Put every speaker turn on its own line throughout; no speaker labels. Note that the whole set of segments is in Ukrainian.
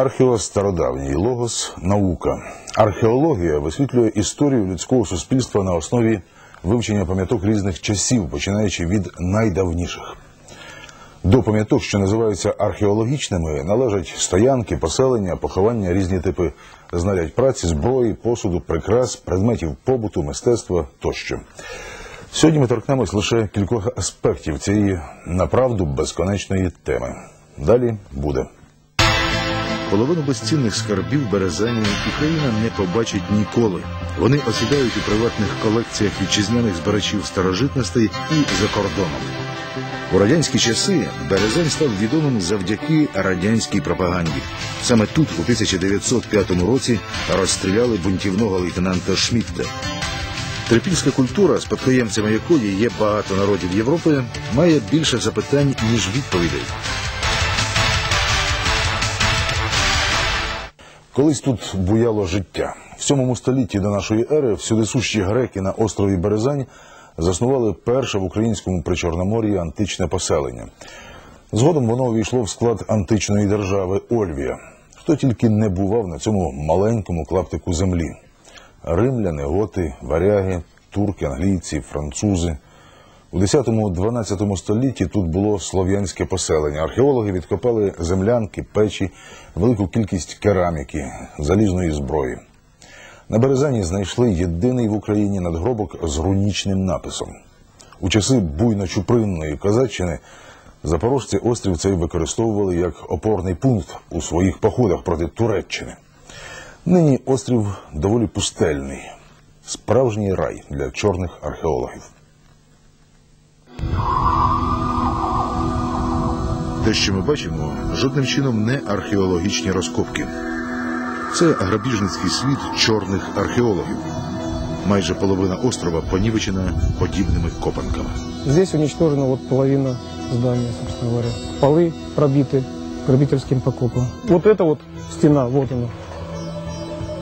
Археос стародавній логос наука. Археологія висвітлює історію людського суспільства на основі вивчення пам'яток різних часів, починаючи від найдавніших. До пам'яток, що називаються археологічними, належать стоянки, поселення, поховання, різні типи знарядь праці, зброї, посуду, прикрас, предметів побуту, мистецтва тощо. Сьогодні ми торкнемось лише кількох аспектів цієї направду безконечної теми. Далі буде. Половину безцінних скарбів Березані Україна не побачить ніколи. Вони осідають у приватних колекціях вітчизняних збирачів старожитностей і за кордоном. У радянські часи Березань став відомим завдяки радянській пропаганді. Саме тут, у 1905 році, розстріляли бунтівного лейтенанта Шмітта. Трипільська культура, спадкоємцями якої є багато народів Європи, має більше запитань, ніж відповідей. Колись тут буяло життя. В сьомому столітті до нашої ери всюдисущі греки на острові Березань заснували перше в українському причорномор'ї античне поселення. Згодом воно увійшло в склад античної держави Ольвія. Хто тільки не бував на цьому маленькому клаптику землі: римляни, готи, варяги, турки, англійці, французи. У 10-12 столітті тут було слов'янське поселення. Археологи відкопали землянки, печі, велику кількість кераміки, залізної зброї. На березані знайшли єдиний в Україні надгробок з рунічним написом. У часи буйно-чупринної козаччини запорожці острів цей використовували як опорний пункт у своїх походах проти Туреччини. Нині острів доволі пустельний, справжній рай для чорних археологів. Те, що ми бачимо, жодним чином не археологічні розкопки. Це грабіжницький світ чорних археологів. Майже половина острова понівечена подібними копанками.
Здесь уничтожена вот половина здания, собственно говоря. Полы пробиты грабительским покопом. Вот эта вот стена, вот она.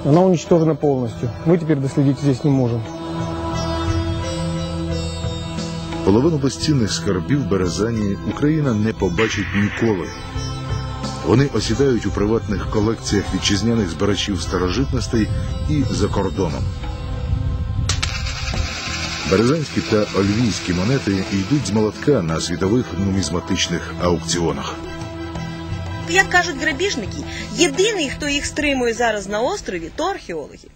Она уничтожена полностью. Мы теперь доследить здесь не можем.
Половину безцінних скарбів Березані Україна не побачить ніколи. Вони осідають у приватних колекціях вітчизняних збирачів старожитностей і за кордоном. Березанські та ольвійські монети йдуть з молотка на світових нумізматичних аукціонах.
Як кажуть грабіжники, єдиний, хто їх стримує зараз на острові, то археологи.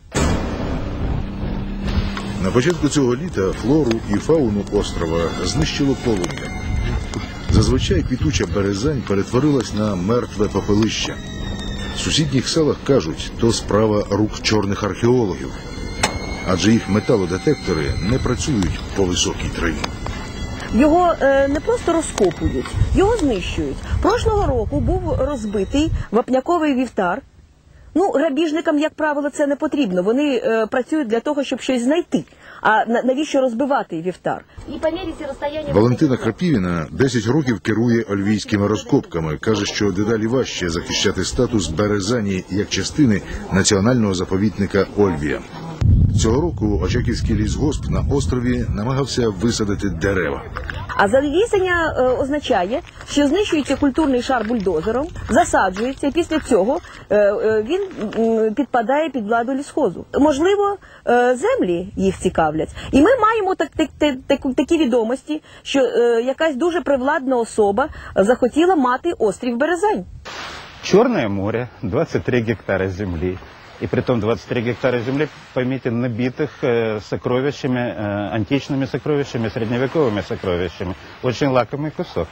На початку цього літа флору і фауну острова знищило полум'я. Зазвичай квітуча березань перетворилась на мертве попелище. В сусідніх селах кажуть, то справа рук чорних археологів, адже їх металодетектори не працюють по високій траві.
Його е, не просто розкопують, його знищують. Прошлого року був розбитий вапняковий вівтар. Ну, грабіжникам, як правило, це не потрібно. Вони е, працюють для того, щоб щось знайти. А на- навіщо розбивати вівтар?
И померите розстояння
Валентина Крапівіна 10 років керує ольвійськими розкопками. каже, що дедалі важче захищати статус березані як частини національного заповітника Ольвія. Цього року Очаківський лісгосп на острові намагався висадити дерева.
А залізання е, означає, що знищується культурний шар бульдозером, засаджується, і після цього е, е, він м, підпадає під владу лісхозу. Можливо, е, землі їх цікавлять. І ми маємо так, так, так, так- такі відомості, що е, якась дуже привладна особа захотіла мати острів Березань.
Черное море, 23 гектара земли И при том 23 гектара земли, поймите, набитых э, сокровищами, э, античными сокровищами, средневековыми сокровищами. Очень лакомый кусок.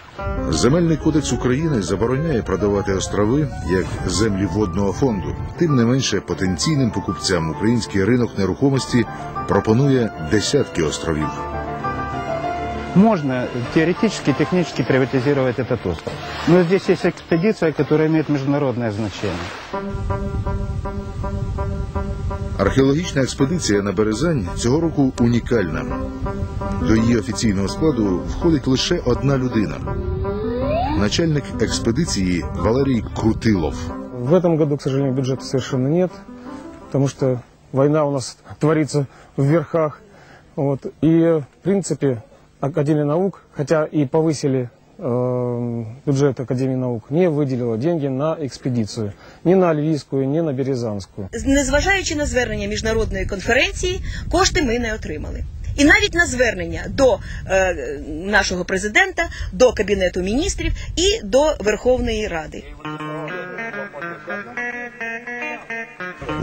Земельний кодекс України забороняє продавати острови як землі водного фонду. Тим не менше, потенційним покупцям український ринок нерухомості пропонує десятки островів.
Можно теоретически, технически приватизировать этот остров. Но здесь есть экспедиция, которая имеет международное значение.
Археологічна експедиція на Березань цього року унікальна. До її офіційного складу входить лише одна людина. Начальник експедиції Валерій Крутилов.
В этом году, к сожалению, бюджета совершенно нет, потому что война у нас творится в верхах. Вот. И, в принципе, Академия наук, хотя и повысили э, бюджет Академии наук не выделила деньги на экспедицию. Ни на Альвийскую, ни на Березанскую.
Незважаючи на звернення міжнародної конференції, кошти ми не отримали. І навіть на звернення до е, нашого президента, до кабінету міністрів і до Верховної Ради.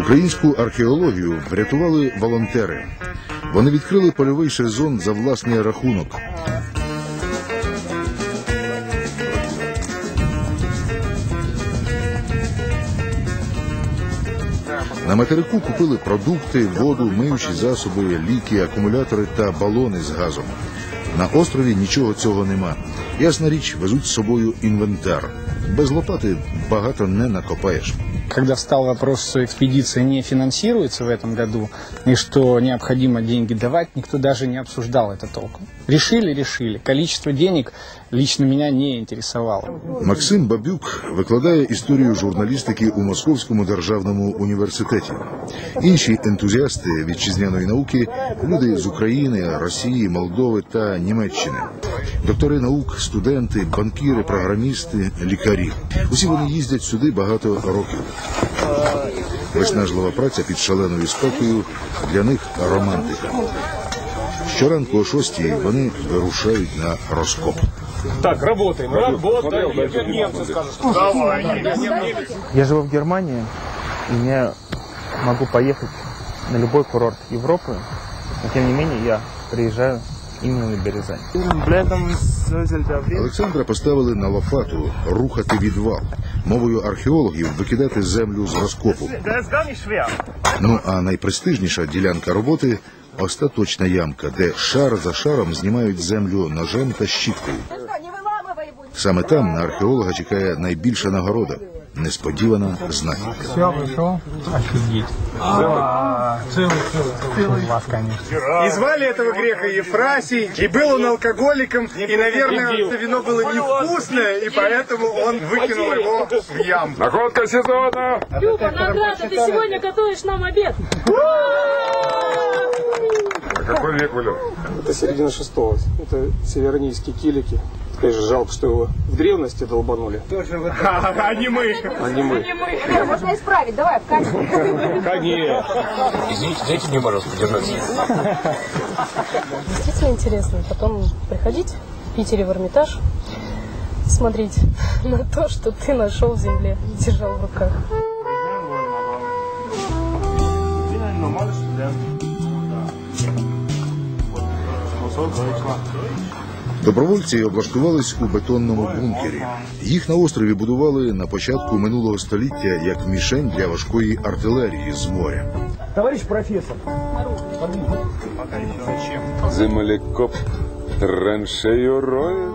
Українську археологію врятували волонтери. Вони відкрили польовий сезон за власний рахунок. На материку купили продукти, воду, миючі засоби, ліки, акумулятори та балони з газом. На острові нічого цього нема. Ясна річ, везуть з собою інвентар. Без лопати багато не накопаєш
Когда встал вопрос, что экспедиция не финансируется в этом году и что необходимо деньги давать, никто даже не обсуждал это толком. Решили, решили. Количество денег лично меня не интересовало.
Максим Бабюк викладає історію журналістики у Московському державному університеті. Інші ентузіасти вітчизняної науки люди з України, Росії, Молдови та Німеччини. Доктори наук, студенти, банкіри, програмісти, лікарі. Усі вони їздять сюди багато років. Виснажлива праця під шаленою спекою для них романтика. Щоранку о шостій вони вирушають на розкоп.
Так, работаем, работаем. Немцы скажут. Давай.
Я живу в Германии, и я могу поехать на любой курорт Европы, но тем не менее я приезжаю именно на Березань.
Олександра поставили на лопату рухати відвал. Мовою археологів викидати землю з розкопу.
Das ist gar nicht schwer.
Ну а найпрестижніша ділянка роботи остаточна ямка, де шар за шаром знімають землю ножем та щіткою. Саме там на археолога чекає найбільша нагорода несподівана знахідка.
Все, вышел. Офигеть. Целый, целый. Вас, конечно.
И звали этого грека Ефрасий, и был он алкоголиком, и, наверное, это вино было невкусное, и поэтому он выкинул его в яму.
Находка сезона.
Люба, награда, ты сегодня готовишь нам обед.
Какой век, Валер?
Это середина шестого. Это северонийские килики. Конечно, жалко, что его в древности долбанули,
А не мы.
а не мы.
Можно исправить, давай, в качестве. Действительно интересно. Потом приходить в Питере в Эрмитаж, смотреть на то, что ты нашел в земле, держал в руках.
Добровольці облаштувались у бетонному бункері. Їх на острові будували на початку минулого століття як мішень для важкої артилерії з моря.
Землекоп траншею роє.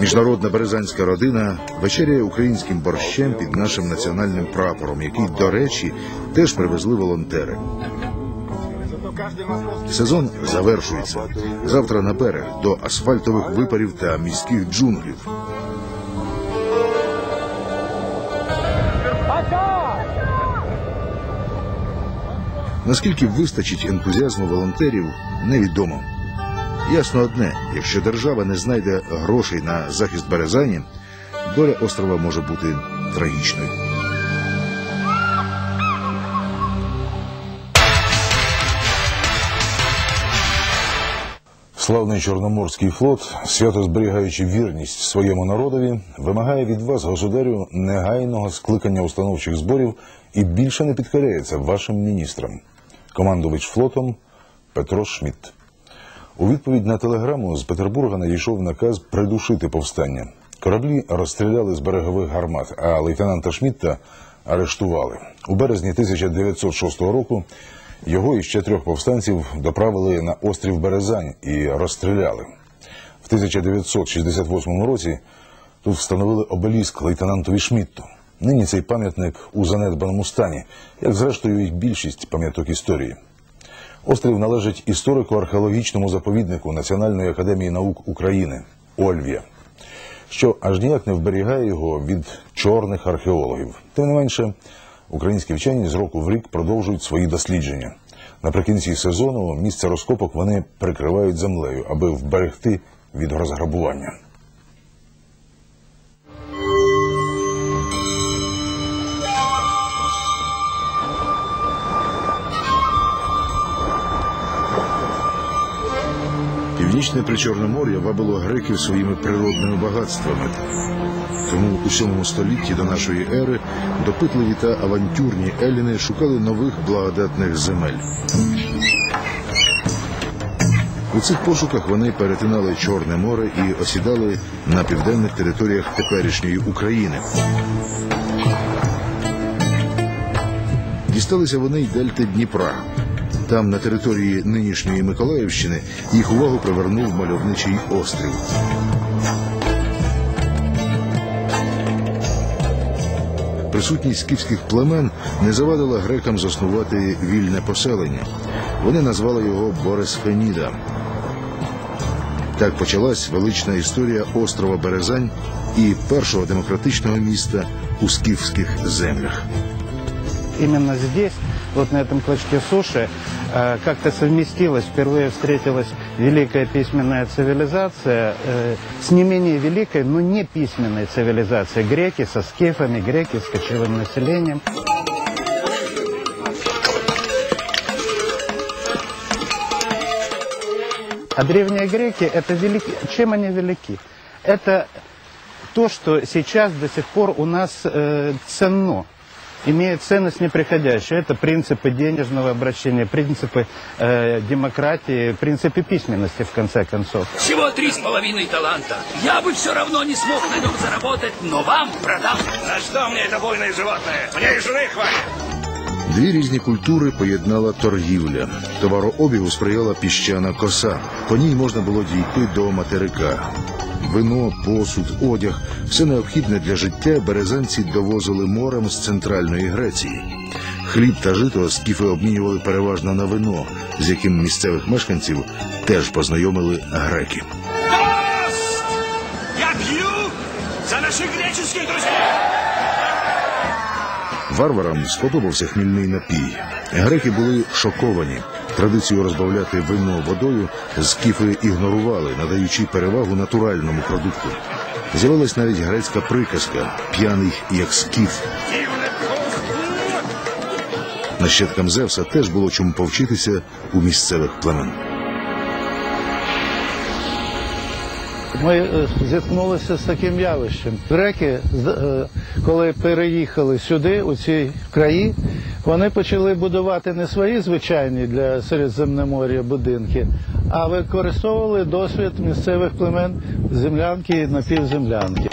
Міжнародна березанська родина вечеряє українським борщем під нашим національним прапором, який, до речі, теж привезли волонтери. Сезон завершується. Завтра на берег до асфальтових випарів та міських джунглів. Наскільки вистачить ентузіазму волонтерів, невідомо. Ясно одне, якщо держава не знайде грошей на захист Березані, доля острова може бути трагічною. Славний Чорноморський флот, свято зберігаючи вірність своєму народові, вимагає від вас, государю, негайного скликання установчих зборів і більше не підкоряється вашим міністрам. Командувач флотом Петро Шмідт. У відповідь на телеграму з Петербурга надійшов наказ придушити повстання. Кораблі розстріляли з берегових гармат, а лейтенанта Шмідта арештували. У березні 1906 року його і ще трьох повстанців доправили на острів Березань і розстріляли. В 1968 році тут встановили обеліск лейтенантові Шмідту. Нині цей пам'ятник у занедбаному стані, як зрештою і більшість пам'яток історії. Острів належить історико-археологічному заповіднику Національної академії наук України Ольвія, що аж ніяк не вберігає його від чорних археологів. Тим не менше, українські вчені з року в рік продовжують свої дослідження. Наприкінці сезону місце розкопок вони прикривають землею, аби вберегти від розграбування. Північне Причорномор'я вабило греків своїми природними багатствами. Тому у 7 столітті до нашої ери допитливі та авантюрні еліни шукали нових благодатних земель. У цих пошуках вони перетинали Чорне море і осідали на південних територіях теперішньої України. Дісталися вони й дельти Дніпра. Там, на території нинішньої Миколаївщини, їх увагу привернув мальовничий острів. Присутність скіфських племен не завадила грекам заснувати вільне поселення. Вони назвали його Борисфеніда. Так почалась велична історія острова Березань і першого демократичного міста у скіфських землях.
Іменно здесь, вот на этом клочке суши, как-то совместилась, впервые встретилась великая письменная цивилизация э, с не менее великой, но не письменной цивилизацией. Греки со скифами, греки с кочевым населением. А древние греки, это велики... чем они велики? Это то, что сейчас до сих пор у нас э, ценно, имеет ценность неприходящую. Это принципы денежного обращения, принципы э, демократии, принципы письменности, в конце концов.
Всего три с половиной таланта. Я бы все равно не смог на нем заработать, но вам продам. На что мне это буйное животное? Мне и жены хватит.
Дві різні культури поєднала торгівля. Товарообігу сприяла піщана коса. По ній можна було дійти до материка. Вино, посуд, одяг все необхідне для життя березанці довозили морем з центральної Греції. Хліб та жито скіфи обмінювали переважно на вино, з яким місцевих мешканців теж познайомили греки.
Тост! Я пью за наших греческих друзей.
Варварам сподобався хмільний напій. Греки були шоковані. Традицію розбавляти вино водою скіфи ігнорували, надаючи перевагу натуральному продукту. З'явилась навіть грецька приказка п'яний як скіф. Нащадкам Зевса теж було чому повчитися у місцевих племен.
Ми е, зіткнулися з таким явищем. Греки, е, коли переїхали сюди, у ці краї, вони почали будувати не свої звичайні для Середземномор'я будинки, а використовували досвід місцевих племен землянки і напівземлянки.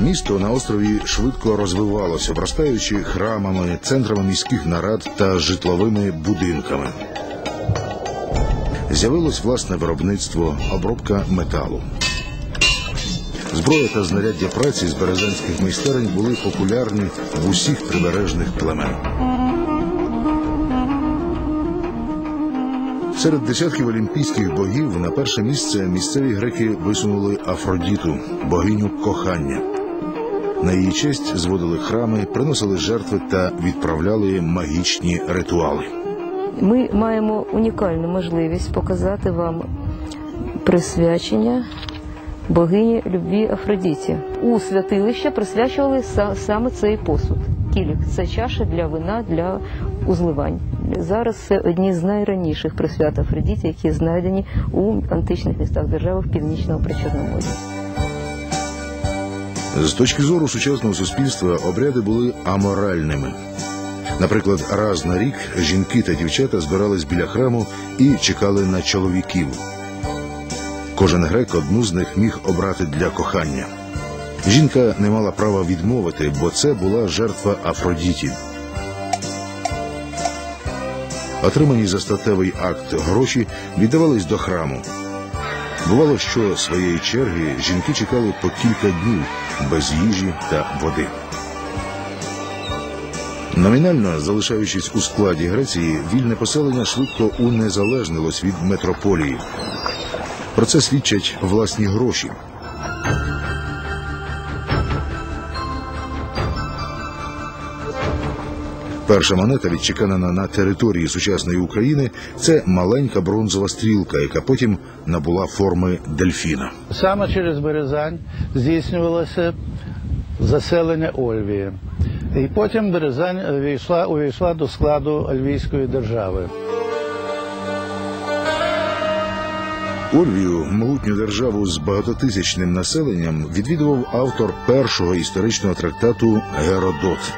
Місто на острові швидко розвивалося, обростаючи храмами, центрами міських нарад та житловими будинками. З'явилось власне виробництво, обробка металу. Зброя та знаряддя праці з березанських майстерень були популярні в усіх прибережних племен. Серед десятків олімпійських богів на перше місце місцеві греки висунули Афродіту, богиню кохання. На її честь зводили храми, приносили жертви та відправляли магічні ритуали.
Ми маємо унікальну можливість показати вам присвячення богині любві Афродіті. У святилище присвячували саме цей посуд. Кілік це чаша для вина для узливань. Зараз це одні з найраніших присвят Афродіті, які знайдені у античних містах державах Північного Причорномор'я.
З точки зору сучасного суспільства обряди були аморальними. Наприклад, раз на рік жінки та дівчата збирались біля храму і чекали на чоловіків. Кожен грек одну з них міг обрати для кохання. Жінка не мала права відмовити, бо це була жертва Афродіті. Отримані за статевий акт гроші віддавались до храму. Бувало, що своєї черги жінки чекали по кілька днів без їжі та води. Номінально залишаючись у складі Греції, вільне поселення швидко унезалежнилось від метрополії. Про це свідчать власні гроші. Перша монета, відчеканена на території сучасної України, це маленька бронзова стрілка, яка потім набула форми дельфіна.
Саме через Березань здійснювалося заселення Ольвії. І потім Березань увійшла, увійшла до складу Альвійської держави.
Ольвію, могутню державу з багатотисячним населенням, відвідував автор першого історичного трактату Геродот.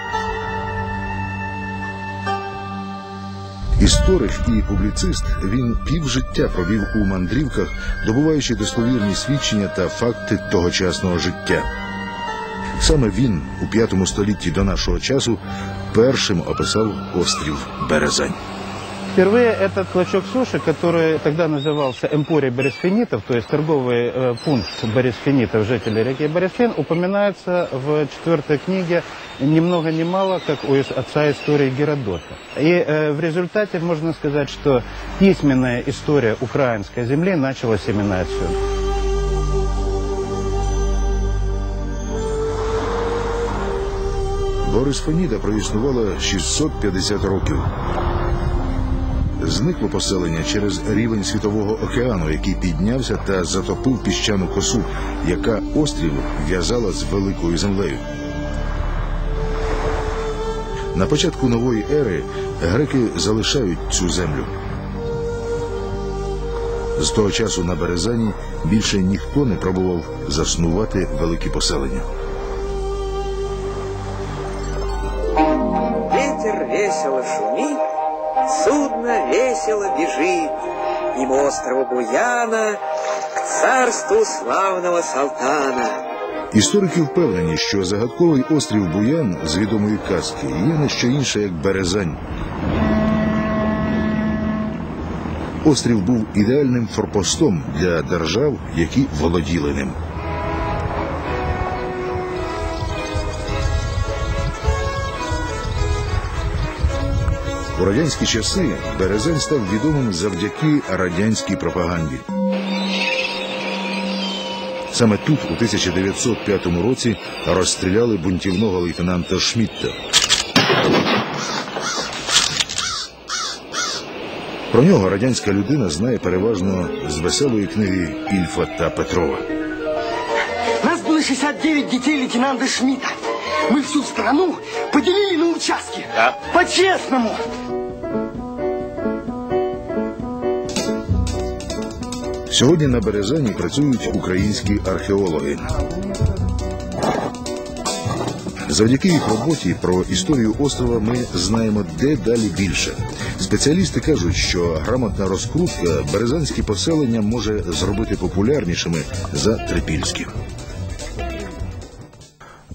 Історик і публіцист він півжиття провів у мандрівках, добуваючи дословірні свідчення та факти тогочасного життя. Саме він у п'ятому столітті до нашого часу першим описав острів Березань.
Впервые этот клочок суши, который тогда назывался Эмпорий Борисфинитов, то есть торговый э, пункт Борисфинитов, жителей реки Борисфин, упоминается в четвертой книге ни много ни мало, как у ис- отца истории Геродота. И э, в результате можно сказать, что письменная история украинской земли началась именно отсюда.
Борис Феніда проіснувала 650 років. Зникло поселення через рівень світового океану, який піднявся та затопив піщану косу, яка острів в'язала з великою землею. На початку нової ери греки залишають цю землю. З того часу на Березані більше ніхто не пробував заснувати великі поселення.
Весело шумит, судно весело бежит, Мимо острова Буяна к царству славного Салтана.
Історики впевнені, що загадковий острів Буян з відомої казки є не що інше, як Березань. Острів був ідеальним форпостом для держав, які володіли ним. У радянські часи Березань став відомим завдяки радянській пропаганді. Саме тут, у 1905 році, розстріляли бунтівного лейтенанта Шмітта. Про нього радянська людина знає переважно з веселої книги Ільфа та Петрова.
Нас было 69 детей лейтенанта Шмидта. Мы всю страну поделили на участки. По-честному.
Сьогодні на Березані працюють українські археологи. Завдяки їх роботі про історію острова ми знаємо де далі більше. Спеціалісти кажуть, що грамотна розкрутка березанські поселення може зробити популярнішими за трипільські.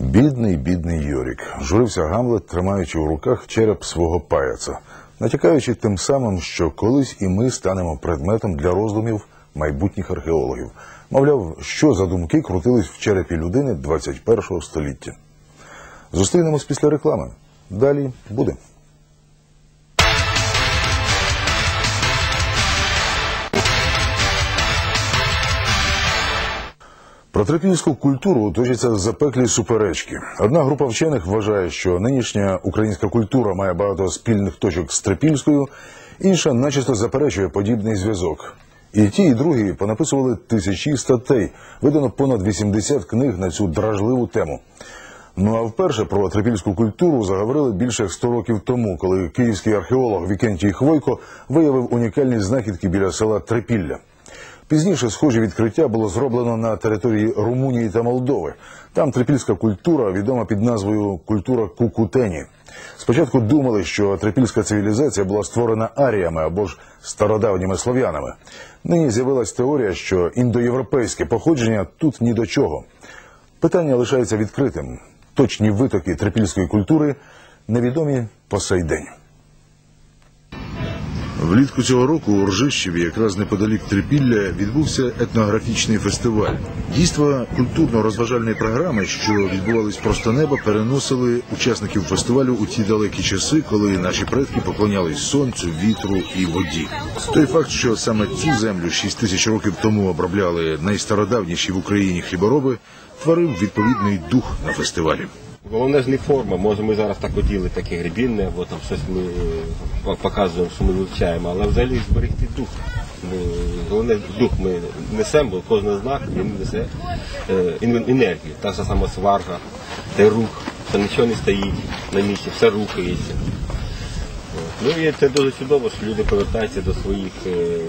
Бідний, бідний Йорік, журився Гамлет, тримаючи у руках череп свого паяца, натякаючи тим самим, що колись і ми станемо предметом для роздумів майбутніх археологів. Мовляв, що за думки крутились в черепі людини 21 століття. Зустрінемось після реклами. Далі буде. Про трипільську культуру точаться запеклі суперечки. Одна група вчених вважає, що нинішня українська культура має багато спільних точок з трипільською, інша начисто заперечує подібний зв'язок. І ті, і другі понаписували тисячі статей, видано понад 80 книг на цю дражливу тему. Ну а вперше про трипільську культуру заговорили більше як 100 років тому, коли київський археолог Вікентій Хвойко виявив унікальні знахідки біля села Трипілля. Пізніше схожі відкриття було зроблено на території Румунії та Молдови. Там трипільська культура відома під назвою культура Кукутені. Спочатку думали, що трипільська цивілізація була створена аріями або ж стародавніми слов'янами. Нині з'явилась теорія, що індоєвропейське походження тут ні до чого. Питання лишається відкритим. Точні витоки трипільської культури невідомі по сей день. Влітку цього року у Ржищеві, якраз неподалік Трипілля, відбувся етнографічний фестиваль. Дійства культурно-розважальної програми, що відбувались просто неба, переносили учасників фестивалю у ті далекі часи, коли наші предки поклонялись сонцю, вітру і воді. Той факт, що саме цю землю 6 тисяч років тому обробляли найстародавніші в Україні хлібороби, творив відповідний дух на фестивалі.
Головне ж не форма. Може ми зараз так оділи таке гребінне, або там щось ми е, показуємо, що ми вивчаємо, але взагалі зберегти дух. Головне дух ми несемо, бо кожен знак він несе е, енергію. Та ж сама сварга, та рух, що нічого не стоїть на місці, все рухається. Ну і це дуже чудово, що люди повертаються до своїх е,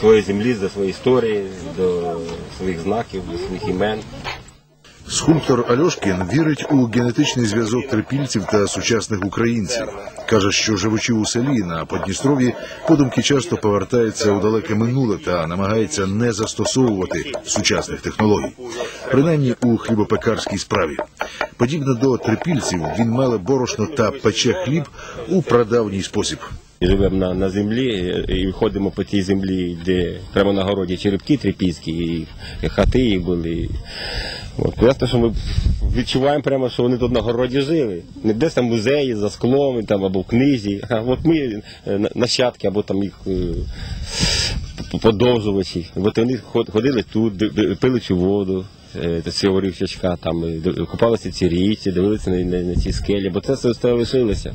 своєї землі, до своєї історії, до своїх знаків, до своїх імен.
Скульптор Альошкін вірить у генетичний зв'язок трипільців та сучасних українців. Каже, що живучи у селі на Подністров'ї, подумки часто повертається у далеке минуле та намагається не застосовувати сучасних технологій, принаймні у хлібопекарській справі. Подібно до трипільців, він меле борошно та пече хліб у прадавній спосіб.
Живемо на, на землі е, і ходимо по тій землі, де прямо на городі черепки трипільські, і, хати були. От, ясно, що ми відчуваємо прямо, що вони тут на городі жили. Не десь там музеї, за склом там, або в книзі. А от ми е, нащадки, або там їх е, подовжувачі. От вони ход- ходили тут, пили цю воду. е, Цього рівчачка, там купалися в цій річці, дивилися на, на, на ці скелі, бо це все все лишилося.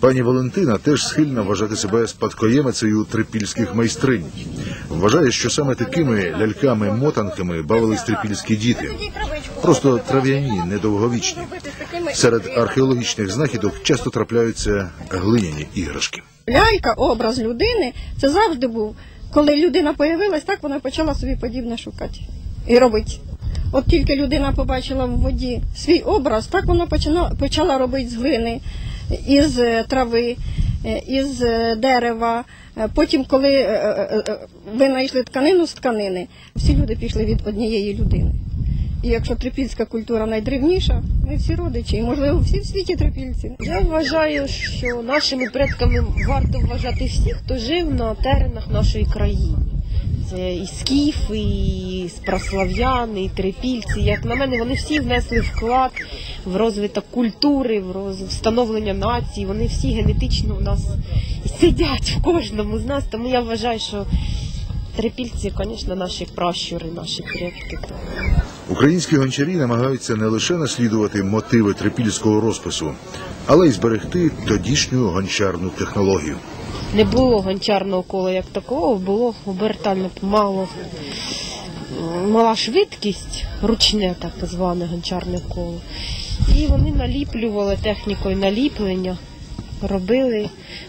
Пані Валентина теж схильна вважати себе спадкоємицею трипільських майстринь. Вважає, що саме такими ляльками-мотанками бавились трипільські діти. Просто трав'яні, недовговічні. Серед археологічних знахідок часто трапляються глиняні іграшки.
Лялька, образ людини, це завжди був. Коли людина появилась, так вона почала собі подібне шукати і робити. От тільки людина побачила в воді свій образ, так вона почала, почала робити з глини, із е, трави, е, із е, дерева. Потім, коли ви знайшли тканину з тканини, всі люди пішли від однієї людини. І якщо трипільська культура найдревніша, ми всі родичі, і можливо всі в світі трипільці.
Я вважаю, що нашими предками варто вважати всіх, хто жив на теренах нашої країни. Це і скіфи, і праслав'яни, і трипільці. Як на мене, вони всі внесли вклад в розвиток культури, в роз... встановлення нації. Вони всі генетично в нас сидять в кожному з нас. Тому я вважаю, що трипільці, звісно, наші пращури, наші предки.
Українські гончарі намагаються не лише наслідувати мотиви трипільського розпису, але й зберегти тодішню гончарну технологію.
не було гончарного кола як такого, було обертально мало мала швидкість, ручне так зване гончарне коло. І вони наліплювали технікою наліплення, робили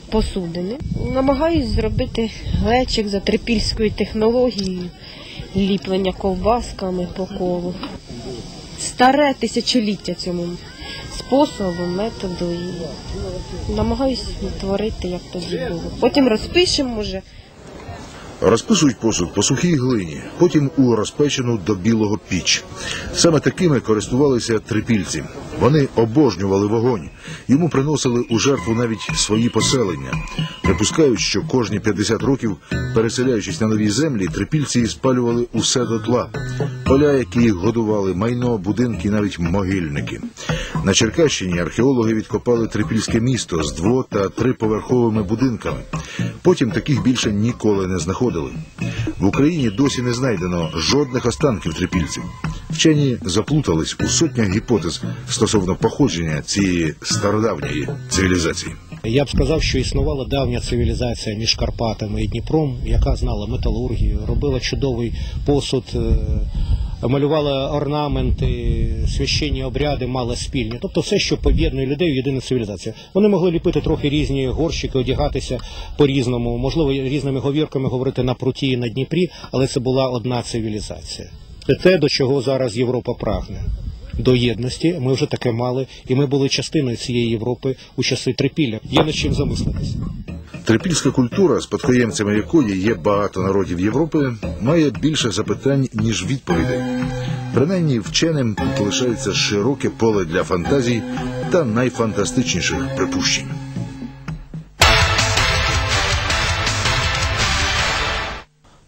посудини. Намагаюсь зробити глечик за трипільською технологією, ліплення ковбасками по колу. Старе тисячоліття цьому способу, методу і намагаюсь творити, як тоді було. Потім розпишемо може.
Розписують посуд по сухій глині, потім у розпечену до білого піч. Саме такими користувалися трипільці. Вони обожнювали вогонь. Йому приносили у жертву навіть свої поселення. Припускають, що кожні 50 років, переселяючись на нові землі, трипільці спалювали усе дотла. Поля, які їх годували, майно, будинки, навіть могильники. На Черкащині археологи відкопали трипільське місто з дво- та триповерховими будинками. Потім таких більше ніколи не знаходили. В Україні досі не знайдено жодних останків трипільців. Вчені заплутались у сотнях гіпотез стосовно походження цієї стародавньої цивілізації.
Я б сказав, що існувала давня цивілізація між Карпатами і Дніпром, яка знала металургію, робила чудовий посуд, малювала орнаменти, священні обряди мала спільні. Тобто все, що поєднує людей в єдину цивілізацію. Вони могли ліпити трохи різні горщики, одягатися по-різному, можливо, різними говірками говорити на пруті і на Дніпрі, але це була одна цивілізація. Це те, до чого зараз Європа прагне. До єдності ми вже таке мали, і ми були частиною цієї Європи у часи трипілля. Є над чим замислитися.
Трипільська культура, спадкоємцями якої є багато народів Європи, має більше запитань, ніж відповідей. Принаймні вченим тут лишається широке поле для фантазій та найфантастичніших припущень.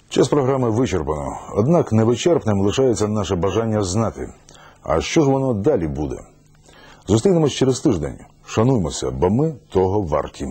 Час програми вичерпано. Однак невичерпним лишається наше бажання знати. А що ж воно далі буде? Зустрінемось через тиждень. Шануймося, бо ми того варті.